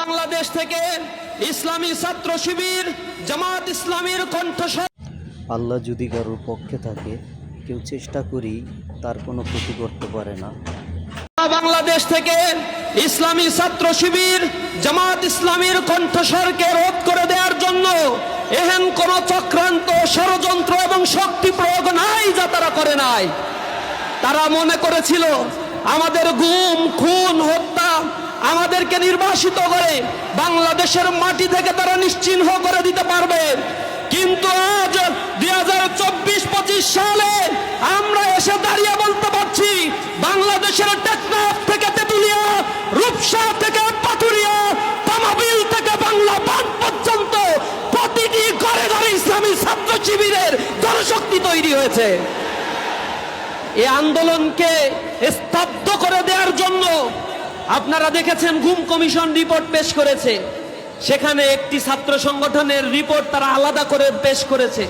বাংলাদেশ থেকে ইসলামী ছাত্র শিবির জামাত ইসলামীর কণ্ঠস্বর। আল্লাহ যদি কারোর পক্ষে থাকে কেউ চেষ্টা করেই তার কোনো ক্ষতি করতে পারে না। বাংলাদেশ থেকে ইসলামী ছাত্র শিবির জামাত ইসলামীর কণ্ঠস্বরকে রোধ করে দেওয়ার জন্য এহেন কোন চক্রান্ত ষড়যন্ত্র এবং শক্তি প্রয়োগ নাই যা তারা করে নাই। তারা মনে করেছিল আমাদের গুম খুন হত্যা আমাদেরকে নির্বাসিত করে বাংলাদেশের মাটি থেকে তারা নিশ্চিহ্ন করে দিতে পারবে। কিন্তু আজ দুই হাজার চব্বিশ সালে আমরা এসে দাঁড়িয়ে বলতে পারছি, বাংলাদেশের টেকনাফ থেকে তেতুলিয়া, রূপসা থেকে পাতুরিয়া তামাবিল থেকে বাংলা পর্যন্ত প্রতিটি ঘরে ঘরে ইসলামী ছাত্র শিবিরের জনশক্তি তৈরি হয়েছে। এই আন্দোলনকে স্তব্ধ আপনারা দেখেছেন ঘুম কমিশন রিপোর্ট পেশ করেছে। সেখানে একটি ছাত্র সংগঠনের রিপোর্ট তারা আলাদা করে পেশ করেছে।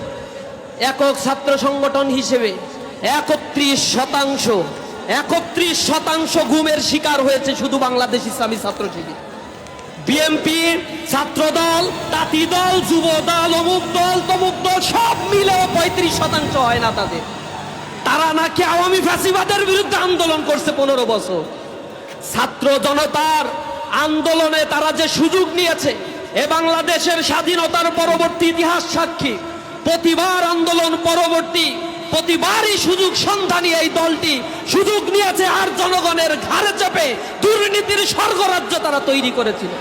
একক ছাত্র সংগঠন হিসেবে একত্রিশ শতাংশ একত্রিশ শতাংশ ঘুমের শিকার হয়েছে শুধু বাংলাদেশ ইসলামী ছাত্র শিবির। বিএনপি ছাত্র দল তাঁতি দল যুব দল অমুক দল, তমুক দল, সব মিলেও পঁয়ত্রিশ শতাংশ হয় না তাদের। তারা নাকি আওয়ামী ফ্যাসিবাদের বিরুদ্ধে আন্দোলন করছে পনেরো বছর। ছাত্র জনতার আন্দোলনে তারা যে সুযোগ নিয়েছে, এ বাংলাদেশের স্বাধীনতার পরবর্তী ইতিহাস সাক্ষী। প্রতিবার আন্দোলন পরবর্তী, প্রতিবারই সুযোগ সন্ধানী এই দলটি। সুযোগ নিয়েছে আর জনগণের ঘাড়ে চেপে দুর্নীতির স্বর্গরাজ্য তারা তৈরি করেছিল।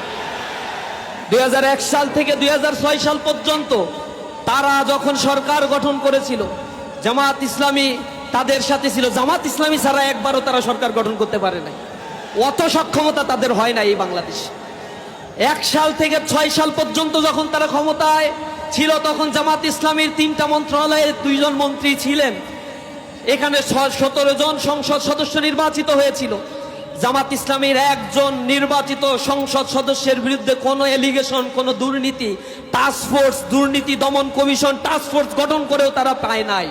দুই হাজার এক সাল থেকে দুই হাজার ছয় সাল পর্যন্ত তারা যখন সরকার গঠন করেছিল জামাত ইসলামী তাদের সাথে ছিল। জামাত ইসলামী ছাড়া একবারও তারা সরকার গঠন করতে পারে নাই। অত সক্ষমতা তাদের হয় না এই বাংলাদেশ। এক সাল থেকে ছয় সাল পর্যন্ত যখন তারা ক্ষমতায় ছিল, তখন জামাত ইসলামীর তিনটা মন্ত্রণালয়ের দুইজন মন্ত্রী ছিলেন। এখানে সতেরো জন সংসদ সদস্য নির্বাচিত হয়েছিল। জামাত ইসলামীর একজন নির্বাচিত সংসদ সদস্যের বিরুদ্ধে কোনো এলিগেশন কোনো দুর্নীতি টাস্ক ফোর্স দুর্নীতি দমন কমিশন টাস্ক ফোর্স গঠন করেও তারা পায় নাই।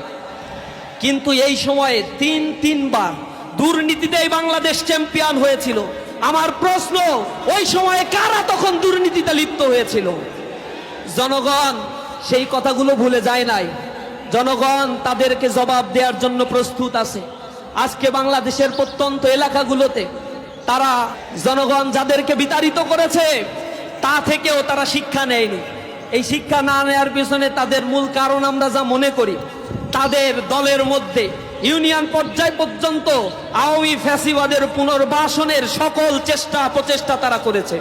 কিন্তু এই সময়ে তিন, তিনবার দুর্নীতিতেই বাংলাদেশ চ্যাম্পিয়ন হয়েছিল। আমার প্রশ্ন, ওই সময়ে কারা তখন দুর্নীতিতে লিপ্ত হয়েছিল? জনগণ, সেই কথাগুলো ভুলে যায় নাই। জনগণ, তাদেরকে জবাব দেওয়ার জন্য প্রস্তুত আছে। আজকে বাংলাদেশের প্রত্যন্ত এলাকাগুলোতে তারা, জনগণ যাদেরকে বিতাড়িত করেছে, তা থেকেও তারা শিক্ষা নেয়নি। এই শিক্ষা না নেওয়ার পিছনে তাদের মূল কারণ আমরা যা মনে করি, তাদের দলের মধ্যে ইউনিয়ন পর্যায় পর্যন্ত আওয়ামী ফ্যাসিবাদের পুনর্বাসনের সকল চেষ্টা, প্রচেষ্টা তারা করেছে।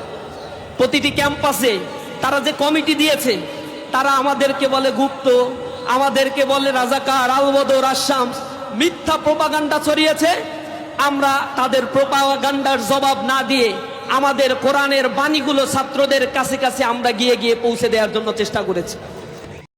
প্রতিটি ক্যাম্পাসে তারা যে কমিটি দিয়েছে, তারা আমাদেরকে বলে গুপ্ত, আমাদেরকে বলে রাজাকার, আলবদর, আসাম। মিথ্যা প্রপাগান্ডা ছড়িয়েছে। আমরা তাদের প্রপাগান্ডার জবাব না দিয়ে আমাদের কোরআনের বাণীগুলো ছাত্রদের কাছে কাছে আমরা গিয়ে গিয়ে পৌঁছে দেওয়ার জন্য চেষ্টা করেছি।